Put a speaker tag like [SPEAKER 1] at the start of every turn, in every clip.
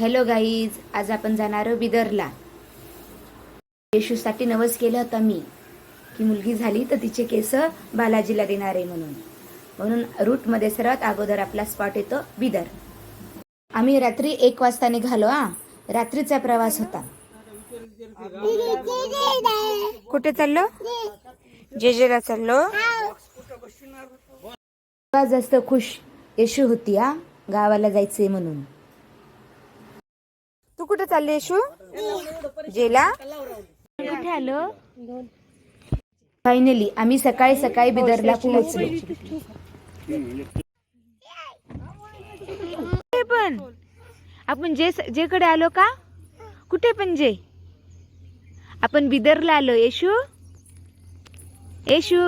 [SPEAKER 1] Hello guys आज आपण जाणार आहोत बिदरला. येशूसाठी नवस केलं होतं मी. की मुलगी झाली तर तिचे केस बालाजीला देणार आहे म्हणून. म्हणून रूटमध्ये सर्वात अगोदर आपला स्पॉट येतो बिदर. आम्ही रात्री एक वाजता निघालो हा. रात्रीचा प्रवास होता. कुठे चाललो? जेजेला चाललो. जास्त खुश. येशू होती हा. गावाला जायचंय म्हणून. तू कुठे चालली येशू? जेला? कुठे आलो? फायनली आम्ही सकाळी सकाळी बिदरला पोहोचलो. पण? आपण जे जेकडे आलो का? कुठे पण जे. आपण बिदरला आलो येशू? येशू?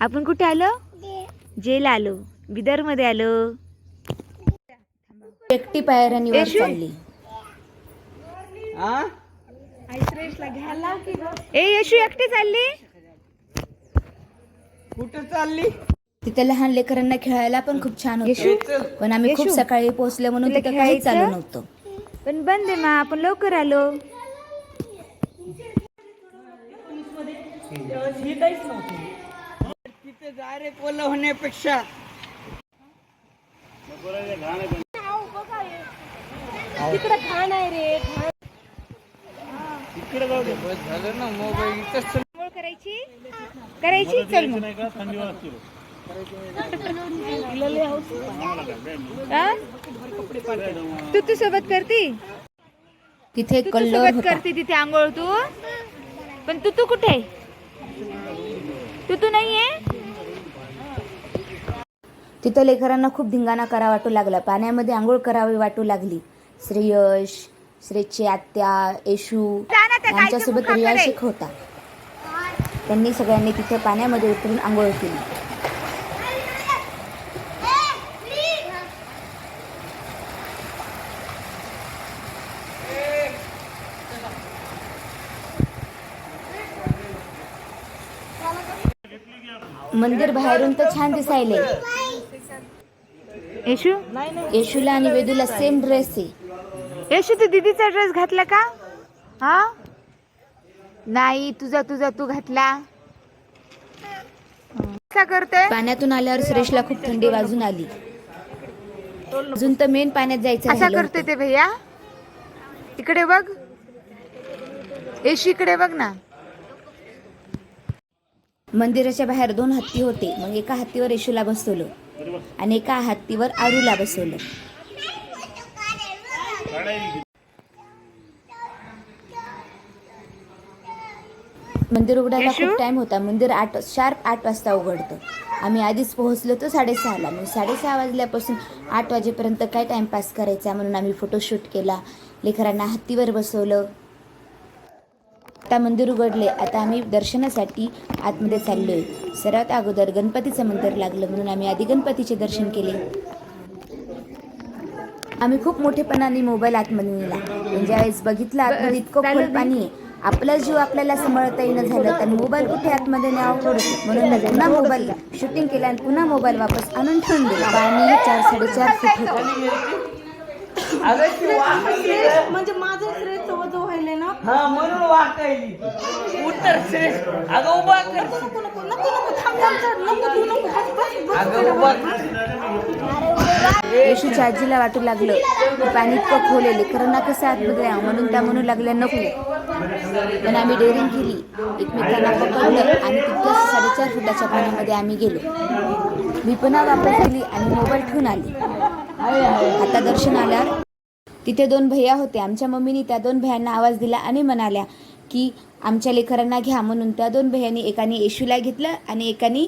[SPEAKER 1] आपण कुठे आलो? जेला आलो. बिदरमध्ये आलो. एकटी पायऱ्यांनी वर चालली. ए येशू एकटी चालली?
[SPEAKER 2] कुठे चालली?
[SPEAKER 1] तिथे लहान लेकरांना खेळायला पण खूप छान होतं. पण आम्ही खूप सकाळी पोहोचलो म्हणून तिथे काहीच चालू नव्हतं. पण बंद आहे मा आपण लवकर आलो.
[SPEAKER 2] तिथे डायरेक्ट ओलं होण्यापेक्षा. तिकडे जाऊ दे. बस झालं ना मोबाईल इथंच
[SPEAKER 1] करायची? करायची? चल मग. हा? तू तू सोबत करती? तिथे तू सोबत करते तिथे आंघोळ तू? पण तू तू कुठे? तू तू नाहीये? तिथं लेकरांना खूप धिंगाणा करा वाटू लागला. पाण्यामध्ये आंघोळ करावी वाटू लागली. श्रेयश श्रेयची आत्या येशू यांच्यासोबत रिया शेख होता त्यांनी सगळ्यांनी तिथे पाण्यामध्ये उतरून आंघोळ केली. मंदिर बाहेरून तर छान दिसायले येशू? येशूला आणि वेदूला सेम ड्रेस आहे. येशू तू दीदीचा ड्रेस घातला का? हा? नाही तुझा तुझा तू घातला. कसा करते? पाण्यातून आल्यावर सुरेशला खूप थंडी वाजून आली. अजून तर मेन पाण्यात जायचं असा करते ते भैया. इकडे बघ. येशू इकडे बघ ना. मंदिराच्या बाहेर दोन हत्ती होते. मग एका हत्तीवर येशूला बसवलं आणि एका हत्तीवर आरूला बसवलं. मंदिर उघडायला खूप टाइम होता. मंदिर आठ शार्प आठ वाजता उघडतं. आम्ही आधीच पोहोचलो तर साडेसहाला. मग साडेसहा वाजल्यापासून आठ वाजेपर्यंत काय टाइमपास करायचा म्हणून आम्ही फोटोशूट केला. लेकरांना हत्तीवर बसवलं. आता मंदिर उघडले आता आम्ही दर्शनासाठी आतमध्ये चाललोय. सर्वात अगोदर गणपतीचं मंदिर लागलं म्हणून आम्ही आधी गणपतीचे दर्शन केले. आम्ही खूप मोठेपणाने मोबाईल आतमध्ये नेला. म्हणजे ज्यावेळेस बघितलं आतमध्ये इतकं खोल पाणी आहे. आपला जीव आपल्याला सांभाळता येणं झालं तर मोबाईल कुठे आतमध्ये न्यावं म्हणून पुन्हा मोबाईल शूटिंग केलं आणि पुन्हा मोबाईल वापस आणून ठेवून दिला. पाणी चार साडेचार फूट होतं.
[SPEAKER 3] म्हणजे माझं श्रेय जवळ व्हायले ना?
[SPEAKER 2] हा म्हणून वाकायली उत्तर श्रेष्ठ अगं उभा कर.
[SPEAKER 3] नको नको नको नको थांब थांब नको तू नको बस बस बस.
[SPEAKER 2] अगं उभा कर.
[SPEAKER 1] येशूच्या आजीला वाटू लागलं. की पाणी इतकं खोलेले. आहे लेकरांना कसं आतमध्ये म्हणून त्या म्हणू लागल्या नको. पण आम्ही डेअरिंग केली. एकमेकांना पकडलं आणि तितक्याच साडेचार फुटाच्या पाण्यामध्ये आम्ही गेलो. मी पुन्हा वापस केली आणि मोबाईल ठेवून आली. आता दर्शन आल्यावर तिथे दोन भैया होते. आमच्या मम्मीने त्या दोन भैयांना आवाज दिला आणि म्हणाल्या की आमच्या लेकरांना घ्या. म्हणून त्या दोन भैयांनी एकाने येशूला घेतलं आणि एकाने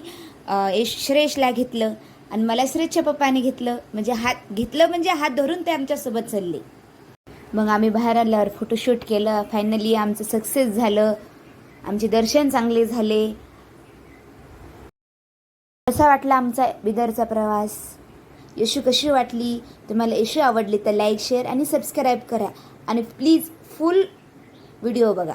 [SPEAKER 1] श्रेयशला घेतलं. आणि मला श्रेच्छा पप्पाने घेतलं. म्हणजे हात घेतलं म्हणजे हात धरून ते आमच्यासोबत चालले. मग आम्ही बाहेर आल्यावर फोटोशूट केलं. फायनली आमचं सक्सेस झालं. आमचे दर्शन चांगले झाले. कसा वाटला आमचा बिदरचा प्रवास? यशू कशी वाटली? तुम्हाला यशू आवडली तर लाईक शेअर आणि सबस्क्राईब करा. आणि प्लीज फुल व्हिडिओ बघा.